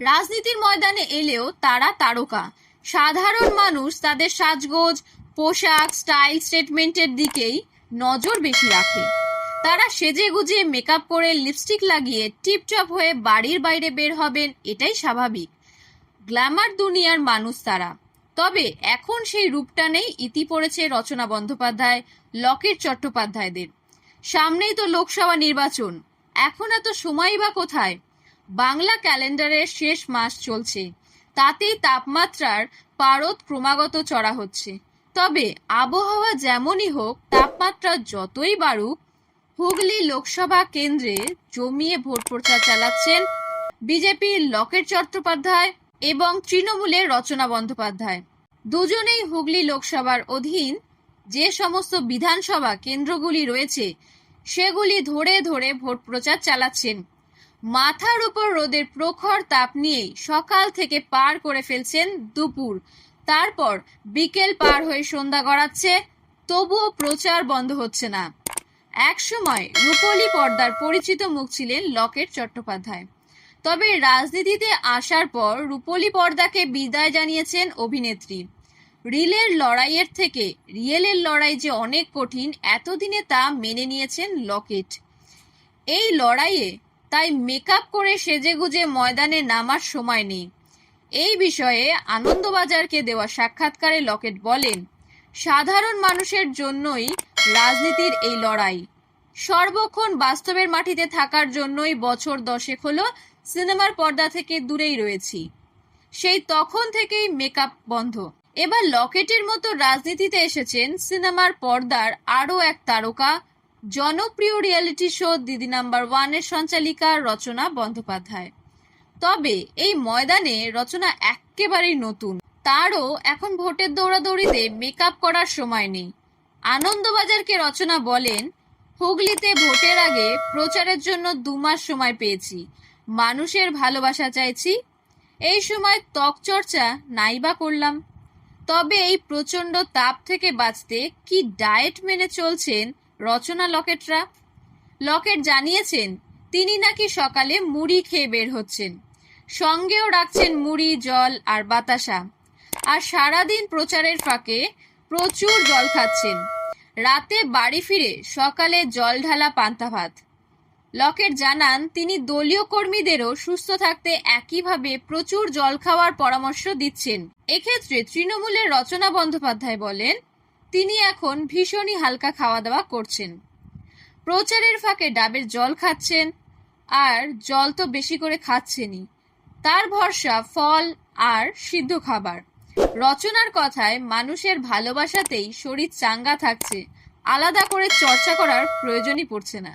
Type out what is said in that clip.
রাজনীতির ময়দানে এলেও তারা তারকা। সাধারণ মানুষ তাদের সাজগোজ, পোশাক, স্টাইল স্টেটমেন্টের দিকেই নজর বেশি রাখে। তারা সেজে গুজে মেকআপ করে লিপস্টিক লাগিয়ে টিপটপ হয়ে বাড়ির বাইরে বের হবেন, এটাই স্বাভাবিক। গ্ল্যামার দুনিয়ার মানুষ তারা। তবে এখন সেই রূপটা নেই ইতি পড়েছে রচনা বন্দ্যোপাধ্যায়, লকেট চট্টোপাধ্যায়দের। সামনেই তো লোকসভা নির্বাচন। এখন এত সময়ই বা কোথায়? বাংলা ক্যালেন্ডারের শেষ মাস চলছে। তাতেই তাপমাত্রার পারদ ক্রমাগত চড়া হচ্ছে। তবে আবহাওয়া যেমনই হোক, তাপমাত্রা যতই বাড়ুক, হুগলি লোকসভা কেন্দ্রে জমিয়ে ভোট প্রচার চালাচ্ছেন বিজেপির লকেট চট্টোপাধ্যায় এবং তৃণমূলের রচনা বন্দ্যোপাধ্যায়। দুজনেই হুগলি লোকসভার অধীন যে সমস্ত বিধানসভা কেন্দ্রগুলি রয়েছে, সেগুলি ধরে ধরে ভোট প্রচার চালাচ্ছেন। মাথার উপর রোদের প্রখর তাপ নিয়েই সকাল থেকে পার করে ফেলছেন দুপুর। তারপর বিকেল পার হয়ে সন্ধ্যা গড়াচ্ছে, তবুও প্রচার বন্ধ হচ্ছে না। একসময় রূপলী পর্দার পরিচিত মুখ ছিলেন লকেট চট্টোপাধ্যায়। তবে রাজনীতিতে আসার পর রূপলী পর্দাকে বিদায় জানিয়েছেন অভিনেত্রী। রিলের লড়াইয়ের থেকে রিয়েলের লড়াই যে অনেক কঠিন, এতদিনে তা মেনে নিয়েছেন লকেট। এই লড়াইয়ে তাই মেকআপ করে সেজেগুজে ময়দানে নামার সময় নেই। এই বিষয়ে আনন্দবাজারকে দেওয়া সাক্ষাৎকারে লকেট বলেন, সাধারণ মানুষের জন্যই রাজনীতির এই লড়াই। সর্বক্ষণ বাস্তবের মাটিতে থাকার জন্যই বছর দশেক হলো সিনেমার পর্দা থেকে দূরেই রয়েছি। সেই তখন থেকেই মেকআপ বন্ধ। এবার লকেটের মতো রাজনীতিতে এসেছেন সিনেমার পর্দার আরও এক তারকা জনপ্রিয় রিয়েলিটি শো দিদি নাম্বার ওয়ানের সঞ্চালিকা রচনা বন্দ্যোপাধ্যায়। তবে এই ময়দানে রচনা একেবারেই নতুন। তারও এখন ভোটের দৌড়াদৌড়িতে মেকআপ করার সময় নেই। আনন্দবাজারকে রচনা বলেন, হুগলিতে ভোটের আগে প্রচারের জন্য দু মাস সময় পেয়েছি। মানুষের ভালোবাসা চাইছি। এই সময় ত্বক চর্চা নাইবা করলাম। তবে এই প্রচণ্ড তাপ থেকে বাঁচতে কি ডায়েট মেনে চলছেন রচনা লকেটরা? লকেট জানিয়েছেন, তিনি নাকি সকালে মুড়ি খেয়ে বের হচ্ছেন। সঙ্গেও রাখছেন মুড়ি, জল আর বাতাসা। আর সারাদিন প্রচারের ফাঁকে প্রচুর জল খাচ্ছেন। রাতে বাড়ি ফিরে সকালে জল ঢালা পান্তা ভাত। লকেট জানান, তিনি দলীয় কর্মীদেরও সুস্থ থাকতে একইভাবে প্রচুর জল খাওয়ার পরামর্শ দিচ্ছেন। এক্ষেত্রে তৃণমূলের রচনা বন্দ্যোপাধ্যায় বলেন তিনি এখন ভীষণই হালকা খাওয়া দাওয়া করছেন। প্রচারের ফাঁকে ডাবের জল খাচ্ছেন, আর জল তো বেশি করে খাচ্ছেনই। তার ভরসা ফল আর সিদ্ধ খাবার। রচনার কথায় মানুষের ভালোবাসাতেই শরীর চাঙ্গা থাকছে, আলাদা করে চর্চা করার প্রয়োজনই পড়ছে না।